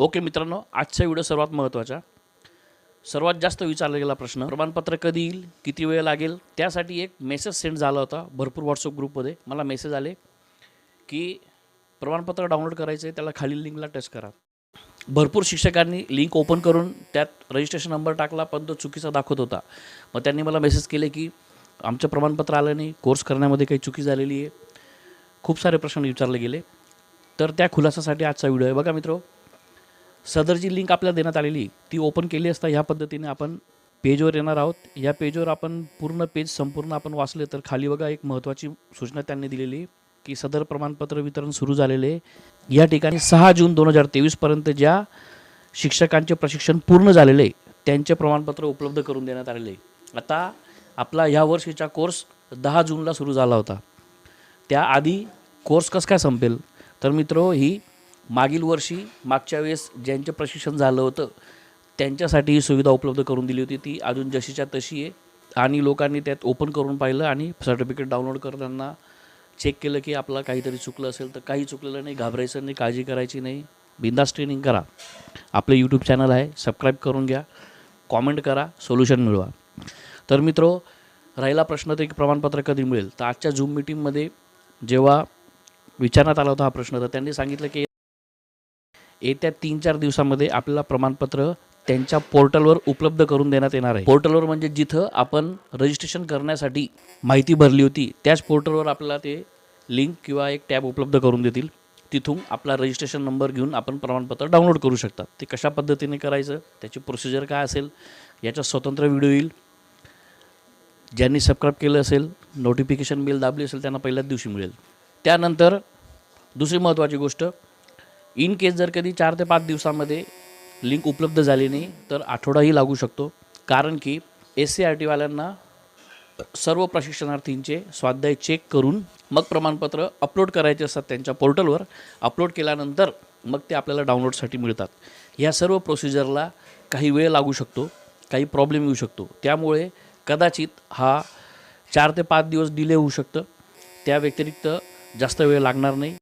Okay मित्रांनो आजचा video सर्वात महत्त्वाचा. सर्वात जास्त विचारला गेला प्रश्न प्रमाणपत्र कधी येईल किती वेळ लागेल? त्यासाठी एक मेसेज सेंड झाला होता भरपूर व्हॉट्सअप ग्रुपमध्ये मला मेसेज आले की प्रमाणपत्र डाउनलोड करायचं आहे त्याला खालील लिंकला टच करा. भरपूर शिक्षकांनी लिंक ओपन करून त्यात रजिस्ट्रेशन नंबर टाकला पण तो चुकीचा दाखवत होता. मग त्यांनी मला मेसेज केले की आमचं प्रमाणपत्र आलं नाही कोर्स करण्यामध्ये काही चुकी झालेली आहे. खूप सारे प्रश्न विचारले गेले. तर त्या खुलासासाठी आजचा व्हिडिओ आहे. बघा मित्रो सदर जी लिंक आपल्याला देण्यात आलेली ती ओपन केली असता ह्या पद्धतीने आपण पेजवर येणार आहोत. या पेजवर आपण पूर्ण पेज संपूर्ण आपण वाचले तर खाली बघा एक महत्त्वाची सूचना त्यांनी दिलेली की सदर प्रमाणपत्र वितरण सुरू झालेले आहे. या ठिकाणी सहा जून दोन हजार तेवीसपर्यंत ज्या शिक्षकांचे प्रशिक्षण पूर्ण झालेले त्यांचे प्रमाणपत्र उपलब्ध करून देण्यात आलेले आता आपला ह्या वर्षीचा कोर्स दहा जूनला सुरू झाला होता. त्याआधी कोर्स कसं काय संपेल? तर मित्रो ही मागील वर्षी मागच्या वेळेस ज्यांचं प्रशिक्षण झालं होतं त्यांच्यासाठी ही सुविधा उपलब्ध करून दिली होती. ती अजून जशीच्या तशी आहे. आणि लोकांनी त्यात ओपन करून पाहिलं आणि सर्टिफिकेट डाउनलोड करताना चेक केलं की आपला काहीतरी चुकलं असेल तर काही चुकलेलं नाही घाबरायचं नाही काळजी करायची नाही. बिंदास ट्रेनिंग करा. आपलं यूट्यूब चॅनल आहे. सबस्क्राईब करून घ्या. कॉमेंट करा. सोल्युशन मिळवा. तर मित्रो राहिला प्रश्न ते एक प्रमाणपत्र कधी मिळेल? तर आजच्या झूम मिटिंगमध्ये जेव्हा विचारण्यात आला होता हा प्रश्न तर त्यांनी सांगितलं की येत्या तीन चार दिवसामध्ये आपल्याला प्रमाणपत्र त्यांच्या पोर्टलवर उपलब्ध करून देण्यात येणार आहे. पोर्टलवर म्हणजे जिथं आपण रजिस्ट्रेशन करण्यासाठी माहिती भरली होती त्याच पोर्टलवर आपल्याला ते लिंक किंवा एक टॅब उपलब्ध करून देतील. तिथून आपला रजिस्ट्रेशन नंबर घेऊन आपण प्रमाणपत्र डाउनलोड करू शकतात. ते कशा पद्धतीने करायचं त्याची प्रोसिजर काय असेल याचा स्वतंत्र व्हिडिओ येईल. ज्यांनी सबस्क्राईब केलं असेल नोटिफिकेशन बिल दाबली असेल त्यांना पहिल्याच दिवशी मिळेल. त्यानंतर दुसरी महत्त्वाची गोष्ट इन केस जर कधी चार ते पाच दिवसामध्ये लिंक उपलब्ध झाली नाही तर आठवडाही लागू शकतो. कारण की एस सी आर टीवाल्यांना सर्व प्रशिक्षणार्थींचे स्वाध्याय चेक करून मग प्रमाणपत्र अपलोड करायचे असतात त्यांच्या पोर्टलवर. अपलोड केल्यानंतर मग ते आपल्याला डाउनलोडसाठी मिळतात. ह्या सर्व प्रोसिजरला काही वेळ लागू शकतो काही प्रॉब्लेम येऊ शकतो. त्यामुळे कदाचित हा चार ते पाच दिवस डिले होऊ शकतं. त्या व्यतिरिक्त जास्त वेळ लागणार नाही.